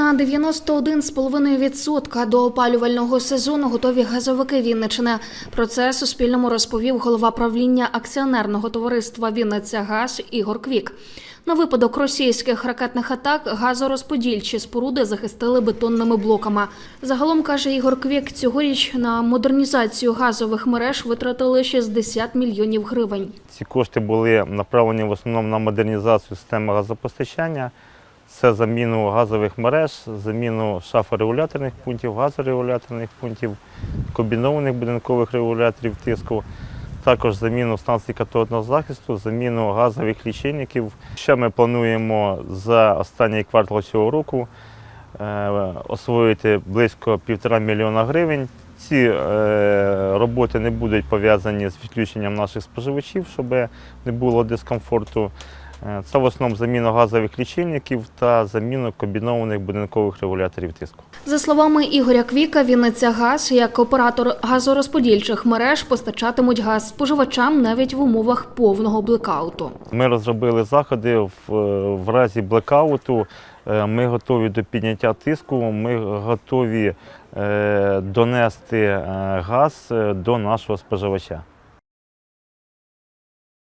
На 91,5% до опалювального сезону готові газовики Вінничини. Про це Суспільному розповів голова правління акціонерного товариства Вінниця Газ Ігор Квік. На випадок російських ракетних атак газорозподільчі споруди захистили бетонними блоками. Загалом каже Ігор Квік, цьогоріч на модернізацію газових мереж витратили 60 мільйонів гривень. Ці кошти були направлені в основному на модернізацію системи газопостачання. Це заміну газових мереж, заміну шафорегуляторних пунктів, газорегуляторних пунктів, комбінованих будинкових регуляторів тиску, також заміну станцій катодного захисту, заміну газових лічильників. Ще ми плануємо за останній квартал цього року е, освоїти близько півтора мільйона гривень. Ці е, роботи не будуть пов'язані з відключенням наших споживачів, щоб не було дискомфорту. Е, Це в основному заміна газових лічильників та заміна комбінованих будинкових регуляторів тиску. За словами Ігоря Квіка, Вінниця Газ як оператор газорозподільчих мереж постачатимуть газ споживачам навіть в умовах повного блекауту. Ми розробили заходи в, в разі блекауту. е, Ми готові до підняття тиску, ми готові е, донести е, газ е, до нашого споживача.